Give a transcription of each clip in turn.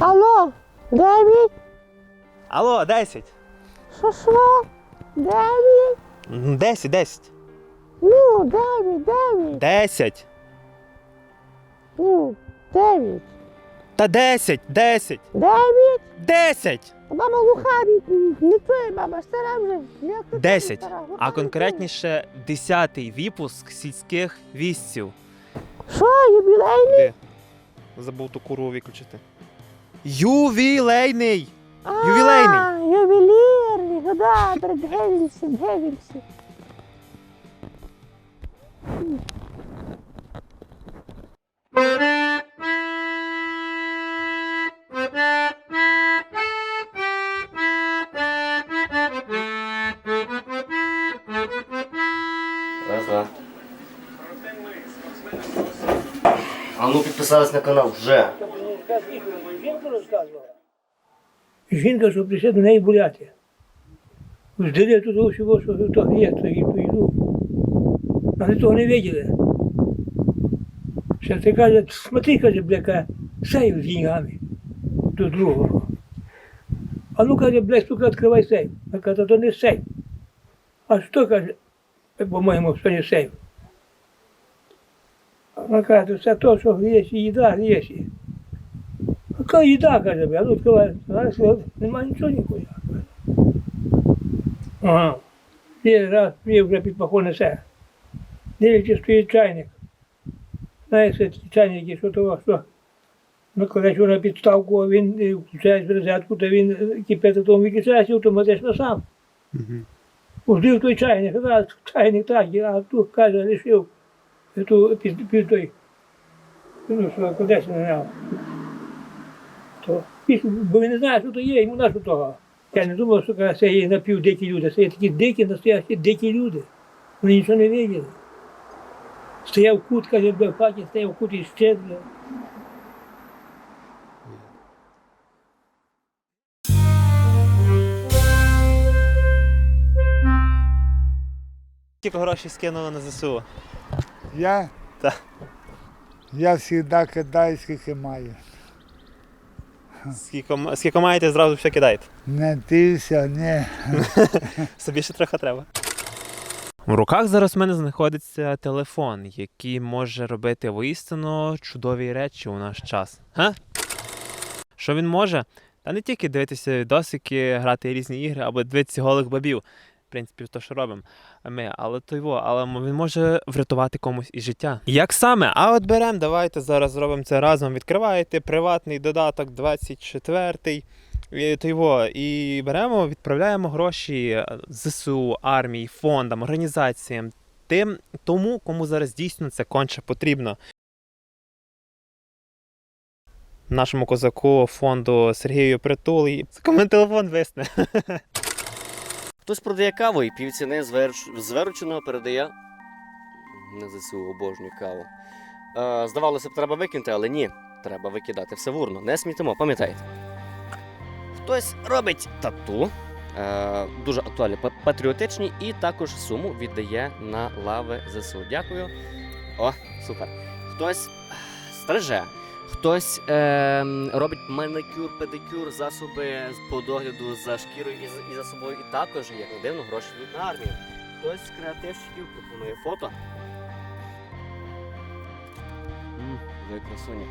Алло, дев'ять? Алло, 10. Що що? Дев'ять? М, 10, 10. Ну, дев'ять, дев'ять. 10. Ну, дев'ять. Та 10, 10, Дев'ять? 10. Баба глуха, не чує, баба, стара вже. Як ти 10. стара? Глуха, А не конкретніше 10-й випуск сільських вістів. чує. Що, юбілейний? Де? Забув ту куру виключити. Ювілейний! Ювілейний. А, ювелірний, ну добре, дивимося, дивимося. Раз, два. А ну підписались на канал вже. Жінка, що прийшла до неї буляти. Здали тут всього, що то гріє, то то йду. Але того не виділи. Ще ти каже, смотри, каже, бляка, сейф з деньгами до другого. А ну каже, блядь, сука, відкривай сейф. А каже, то не сейф. А що каже, по-моєму, що не сейф. Вона каже, це то, що грієш, їда грієш. Яка їда, каже, бля, ну відкривай, знаєш, нема нічого ніхуя. Ага. І раз, і вже під пахо несе. Дивіться, стоїть чайник. Знаєш, ці чайники, що того, що ну, коли на підставку, він включає розетку, то він кипятить, то виключається автоматично сам. Ужив той чайник, раз, чайник так, а тут, каже, лишив ту під, під той, ну, що кудись не знав. То, бо він не знає, що то є, йому на що того. Я не думав, що це є напівдикі люди. Це є такі дикі, настоящі дикі люди. Вони нічого не виділи. Стояв кут, каже, в хаті, стояв кут і ще. Скільки грошей скинули на ЗСУ? Я? Так. Я завжди кидаю, скільки маю. Скільки, скільки маєте, зразу все кидаєте. Не дився, ні. Собі ще трохи треба. У руках зараз в мене знаходиться телефон, який може робити воістину чудові речі у наш час. Га? Що він може? Та не тільки дивитися відосики, грати різні ігри або дивитися голих бабів. В принципі, то, що робимо ми, але то його, але він може врятувати комусь і життя. Як саме? А от беремо, давайте зараз зробимо це разом. Відкриваєте приватний додаток 24-й. І, то його, і беремо, відправляємо гроші е, ЗСУ, армії, фондам, організаціям, тим, тому, кому зараз дійсно це конче потрібно. Нашому козаку фонду Сергію Притулі. Це мене телефон висне. Хтось продає каву і півціни зверч... зверченого передає на ЗСУ обожнюю каву. Е, здавалося б, треба викинути, але ні. Треба викидати все в урну. Не смітимо, пам'ятаєте. Хтось робить тату, е, дуже актуальні, патріотичні, і також суму віддає на лави ЗСУ. Дякую. О, супер. Хтось стриже. Хтось е, робить маникюр, педикюр, засоби по догляду за шкірою і, за- і за собою. І також, як не дивно, гроші йдуть на армію. Хтось з креативщиків пропонує фото. Ви красуні.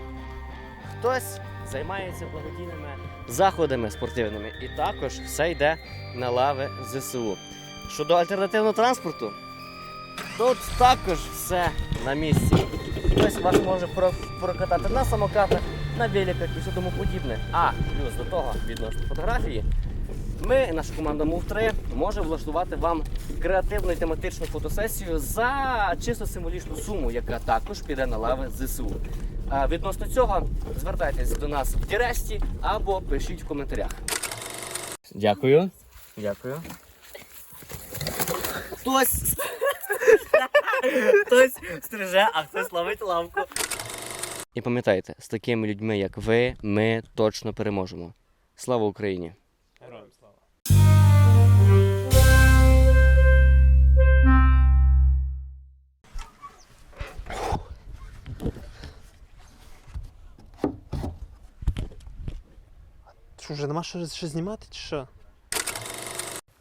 Хтось займається благодійними заходами спортивними. І також все йде на лави ЗСУ. Щодо альтернативного транспорту, тут також все на місці. Хтось вас може прокатати на самокатах, на великах і все тому подібне. А плюс до того відносно фотографії. Ми, наша команда Move 3, може влаштувати вам креативну і тематичну фотосесію за чисто символічну суму, яка також піде на лави ЗСУ. А відносно цього звертайтесь до нас в Діресті або пишіть в коментарях. Дякую. Дякую. Хтось. Хтось стриже, а хтось ловить лавку. І пам'ятайте, з такими людьми, як ви, ми точно переможемо. Слава Україні! Героям слава. Що вже нема що, що знімати, чи що?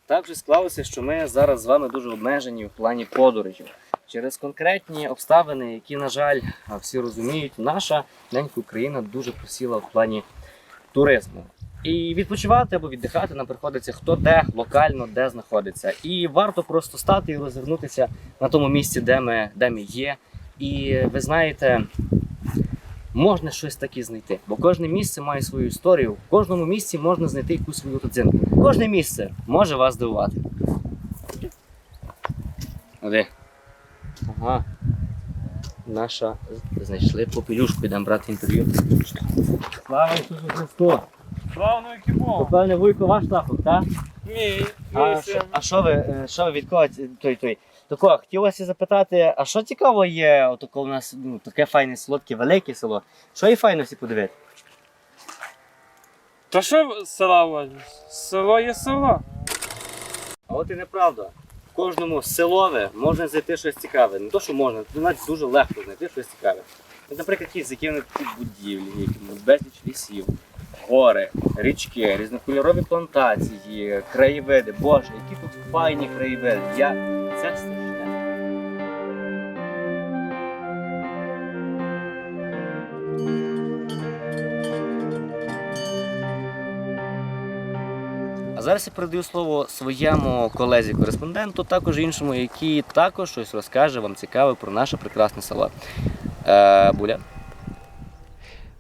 Так вже склалося, що ми зараз з вами дуже обмежені в плані подорожів. Через конкретні обставини, які, на жаль, всі розуміють, наша ненька Україна дуже просіла в плані туризму. І відпочивати або віддихати нам приходиться хто де локально, де знаходиться. І варто просто стати і розвернутися на тому місці, де ми, де ми є. І ви знаєте, можна щось таке знайти, бо кожне місце має свою історію. В кожному місці можна знайти якусь свою родзинку. Кожне місце може вас здивувати. Де? Ага. Наша знайшли попелюшку, йдемо брати інтерв'ю. Слава Ісусу Христу! Славно екіпо! Певне вуйко ваш тапок, так? Мій, А, що- а що ви, е, що ви від кого той той? Тако, хотілося запитати, а що цікаво є, отако у нас ну, таке файне солодке, велике село. Що є файно всі подивити? Та що села возьмеш? Село є село. А от і неправда. В кожному селове можна знайти щось цікаве. Не то, що можна, це навіть дуже легко знайти щось цікаве. От, наприклад, ті закинуті будівлі, безліч лісів, гори, річки, різнокольорові плантації, краєвиди. Боже, які тут файні краєвиди. Я це зараз я передаю слово своєму колезі-кореспонденту, також іншому, який також щось розкаже вам цікаве про наше прекрасне село. Е, Буля.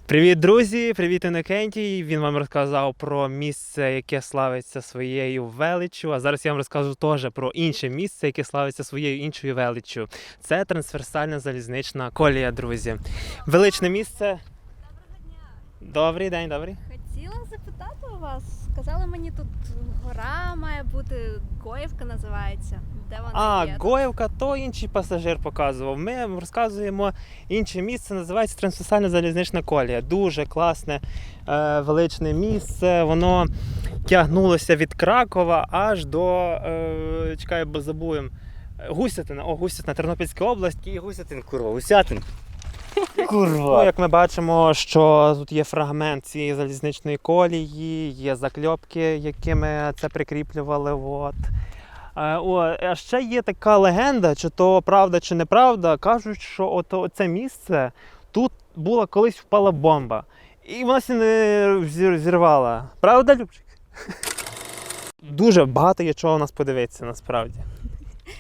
Привіт, друзі! Привіт, Інокентій. Він вам розказав про місце, яке славиться своєю величчю. А зараз я вам розкажу теж про інше місце, яке славиться своєю іншою величчю. Це трансверсальна залізнична колія, друзі. Величне місце. Доброго дня! Добрий день, добрий. Хотіла запитати у вас. Сказали мені тут гора має бути, Гоївка називається. Де вона А, є? Гоївка, то інший пасажир показував. Ми розказуємо інше місце, називається Трансверсальна залізнична колія. Дуже класне, е, величне місце. Воно тягнулося від Кракова аж до. Е, чекай, бо забуємо. Гусятина, о, Гусятина, Тернопільська область. Який гусятин, курва, гусятин. Ну, як ми бачимо, що тут є фрагмент цієї залізничної колії, є закльопки, якими це прикріплювали. От. Е, О, а ще є така легенда, чи то правда, чи неправда. Кажуть, що от це місце тут була колись впала бомба. І вона сі не зірвала. Правда, Любчик? Дуже багато є чого у нас подивитися насправді.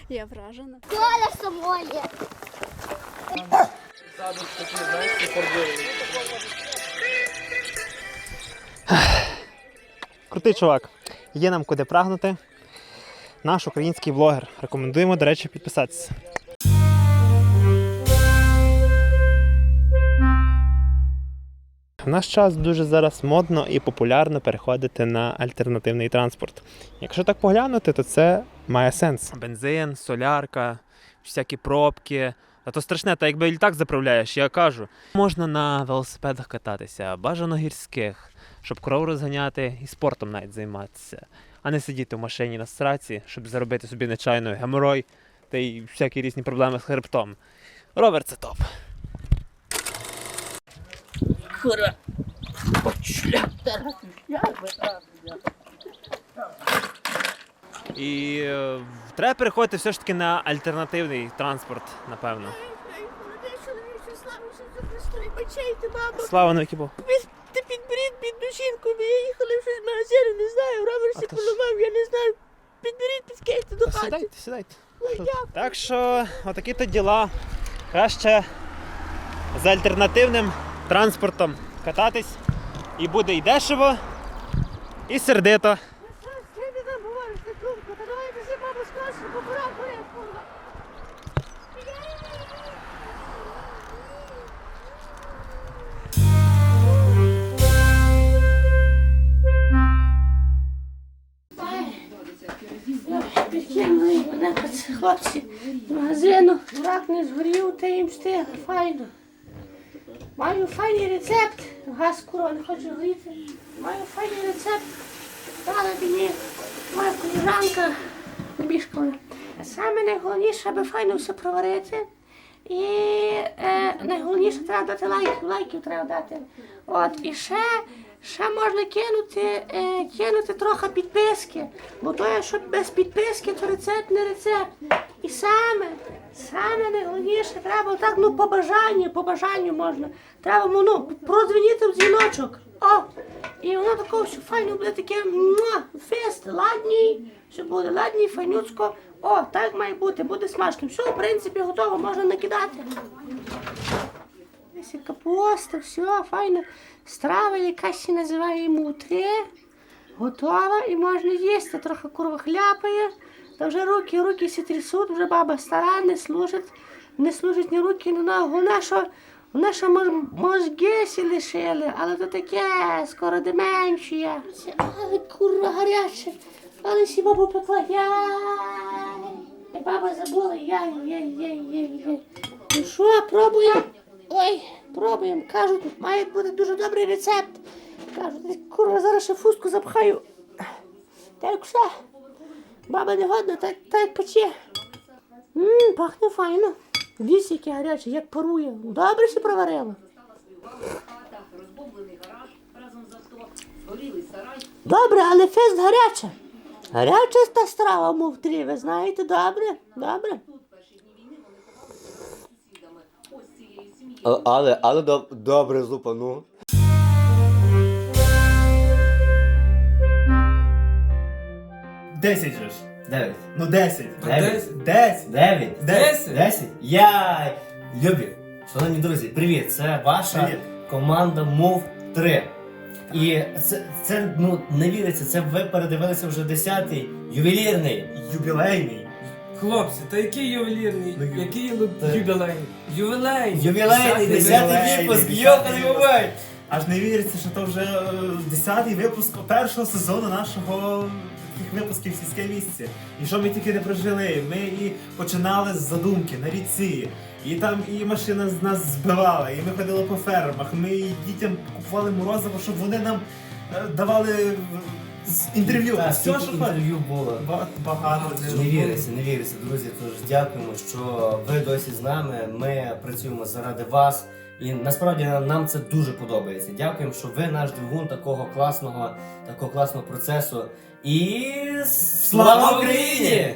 Я вражена. Крутий чувак. Є нам куди прагнути. Наш український блогер. Рекомендуємо, до речі, підписатися. В наш час дуже зараз модно і популярно переходити на альтернативний транспорт. Якщо так поглянути, то це має сенс. Бензин, солярка, всякі пробки. А то страшне, та якби літак заправляєш, я кажу. Можна на велосипедах кататися, бажано гірських, щоб кров розганяти і спортом навіть займатися, а не сидіти в машині на страці, щоб заробити собі нечайно геморой та й всякі різні проблеми з хребтом. Ровер це топ. І е, треба переходити все ж таки на альтернативний транспорт, напевно. Слава на Був. Ти підберіть бідну жінку, ми їхали в щось магазин, не знаю, то поламав, я не знаю. Підберіть, підскейте до хати. Сідайте, сідайте. Дякую. Так що, отакі то діла. Краще з альтернативним транспортом кататись. І буде і дешево, і сердито. Мене хлопці з магазину. Рак не згорів, та їм встигли, файно. Маю файний рецепт. Газ курва не хочу горіти. Маю файний рецепт. Дала мені моя коліжанка бішкала. Саме найголовніше, аби файно все проварити. І е, найголовніше треба дати лайків, лайків треба дати. От, і ще Ще можна кинути, е, кинути трохи підписки. Бо то, якщо без підписки, то рецепт не рецепт. І саме, саме найголовніше, треба так, ну, по бажанню, по бажанню можна. Треба ну, продзвонити в дзвіночок. О! І воно такого все файно буде таке муа, фест, ладній, що буде ладній, файнюцько. О, так має бути, буде смачно. Все, в принципі, готово, можна накидати. Ось капуста, все, файно. Страва якась ще називає мутре. Готова і можна їсти. Трохи курва хляпає. Та вже руки, руки всі трясуть, вже баба стара, не служить, не служить ні руки, ні ноги. Вона що, мозги сі лишили, але то таке, скоро деменція. Ай, курва гаряче, але сі бабу пекла. Яй. Баба забула, яй, яй, яй, яй, яй. Ну що, пробуємо? Ой, пробуємо. Кажуть, має бути дуже добрий рецепт. Кажуть, курва, зараз ще фуску запхаю. Так все. Баба не годна, так, так пече. Ммм, пахне файно. Дивіться, яке гаряче, як парує. Добре ще проварила. Добре, але фест гаряча. Гаряча та страва, мов три, ви знаєте, добре, добре. Але, але добре зупану. Десять же ж. Дев'ять. Ну десять. Дев'ять? Десять. Дев'ять. Десять. Десять? Яй! Любі, шановні друзі, привіт! Це ваша Привіт. команда Move 3. І це, це ну, не віриться, це ви передивилися вже 10-й ювелірний. Юбілейний. Хлопці, та який ювелірний, Ну, який ю- Та- юбілейний? Ювілейний. Ювілейний, Десятий 10-й випуск, йоханий бувай! Аж не віриться, що то вже е, десятий випуск першого сезону нашого таких випусків сільське місце. І що ми тільки не прожили? Ми і починали з задумки на ріці. І там і машина з нас збивала, і ми ходили по фермах. Ми і дітям купували морозиво, щоб вони нам е, давали з- інтерв'ю. Так, Все, скільки що інтерв'ю було. Багато. Не віриться, не віриться, друзі. Тож дякуємо, що ви досі з нами. Ми працюємо заради вас. І насправді нам це дуже подобається. Дякуємо, що ви наш двигун такого класного, такого класного процесу. І Слава Україні!